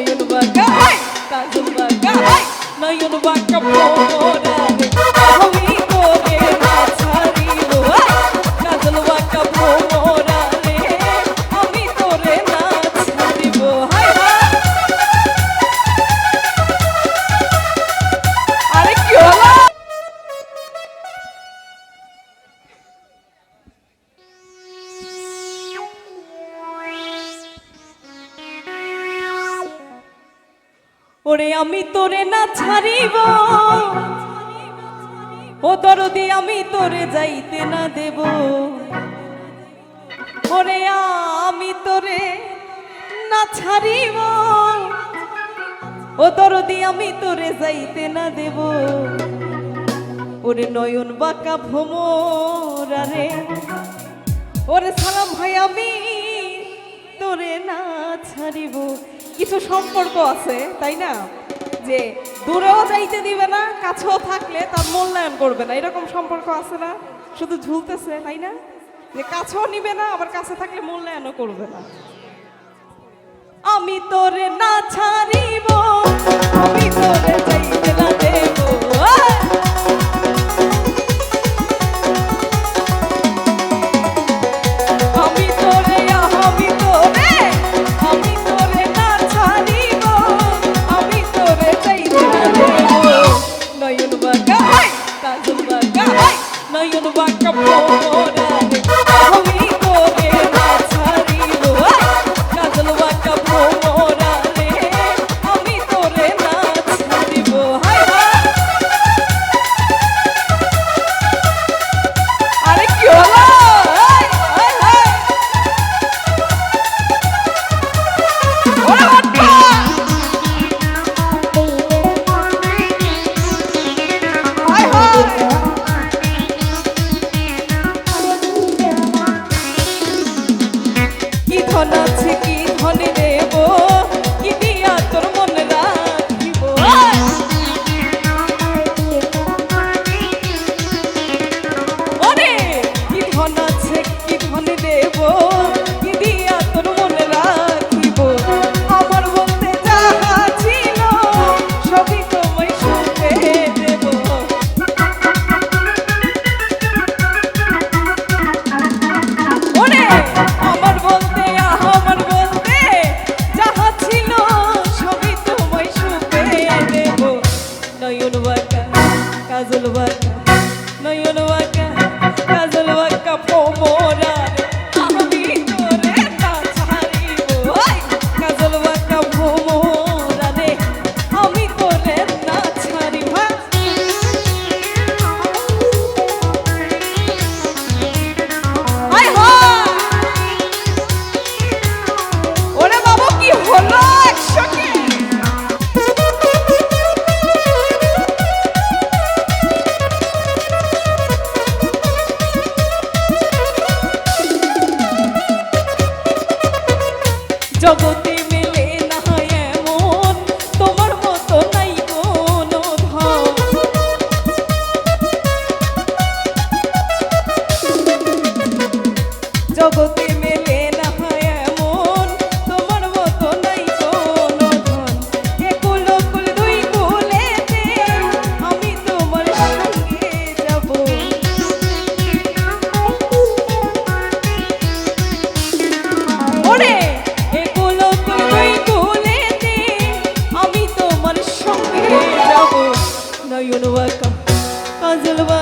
নয়ন বাঁকা কাজল বাঁকা নয়ন বাঁকা ওরে আমি তোরে না ছাড়িব। ও দরদি, আমি তোরে যাইতে না দেব। ওরে আমি তোরে না ছাড়িব। ও দরদি, আমি তোরে যাইতে না দেব। ওরে নয়ন বাঁকা ভোমরারে ওরে সালাম ভাই, আমি তোরে না ছাড়িব। কিছু সম্পর্ক আছে, তাই না? যে দূরেও যাইতে দিবে না, কাছেও থাকলে তার মূল্যায়ন করবে না। এরকম সম্পর্ক আছে না? শুধু ঝুলতেছে, তাই না? যে কাছেও নিবে না, আবার কাছে থাকলে মূল্যায়নও করবে না। আমি তোরে না ছাড়িব, আমি তোরে Ana yolu bakka bora ধন আছে কি ধনে রে? you know I come.